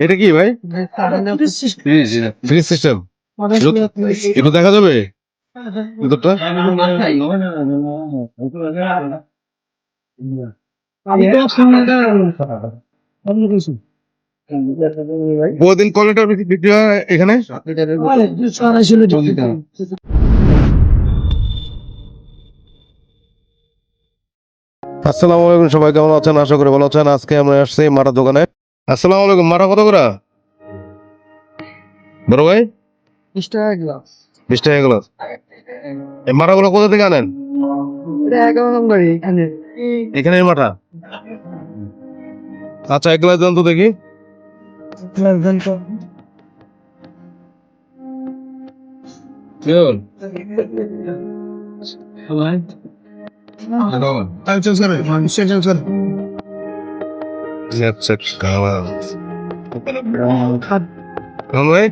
এটা কি ভাই ফ্রিজ সিস্টেম একটু দেখা যাবে ভিতরটা বহুদিন কলেটার বিক্রি হয় এখানে আসসালামু আলাইকুম সবাই কেমন আছেন আশা করি ভালো আছেন আজকে আমরা আসছি মারা দোকানে আসসালামু আলাইকুম মারা কত করে? বড় ভাই? বিশ টাকা গ্লাস এই মারাগুলো কোথা থেকে আনেন? এখানে। মাঠা আচ্ছা এক গ্লাস দেন তো দেখি। কেমন? আচ্ছা খাওয়া কেমন? ভাই?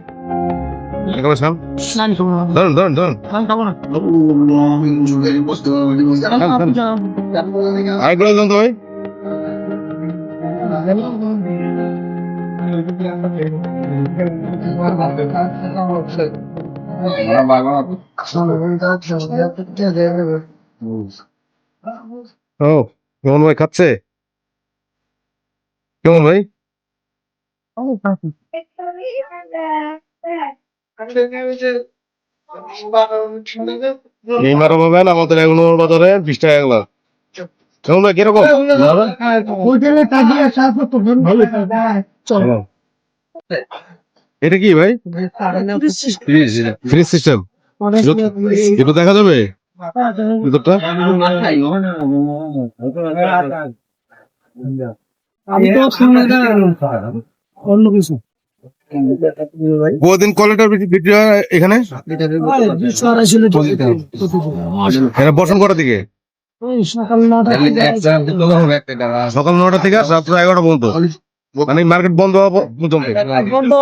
কেমন সাম ধরুন ধরুন ধরুন। আরেক গ্লাস দেন তো ভাই। ও কেমন ভাই খাচ্ছে? কেমন ভাই? এই মারা পাবেন আমাদের এগুলো বাজারে বিশ টাকা গ্লাস কেমন ভাই, কীরকম? এটা কি ভাই? Fridge system. একটু দেখা যাবে? ভিতরটা? অন্য কিছু। কলেটার বিক্রি হয় এখানে? বসন কটার দিকে। সকাল নটা সকাল নটা থেকে রাত্র এগারোটা পর্যন্ত। মানে মার্কেট বন্ধ হওয়া পর্যন্ত। বন্ধ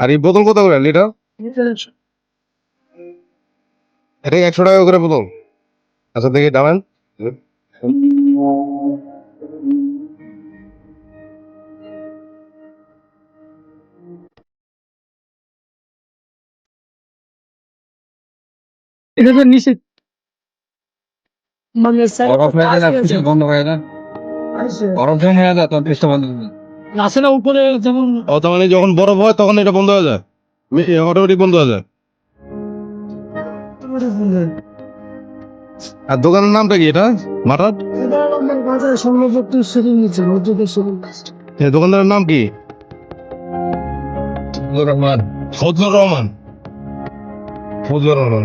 আর এই বোতল কত করে লিটার? এটা একশো টাকা করে বোতল? আচ্ছা দেখি দামেন এটা তো নিচে বন্ধ হয়ে যায় গরম হয়ে যায় তখন বন্ধ হয়ে যায় আছে না উপরে যেমন ও তার মানে যখন বরফ হয় তখন এটা বন্ধ হয়ে যায়? অটোমেটিক বন্ধ হয়ে যায়? আর দোকানের নামটা কি এটা? এই দোকানদারের নাম কি? রহমান। ফজলুর রহমান। ফজলুর রহমান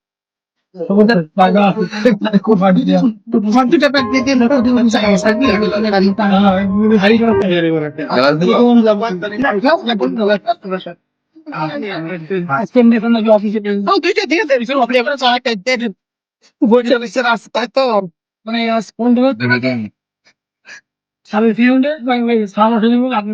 বাই হয়ে গেল আমি ফিউন্ডে সামনে শুনব আপনি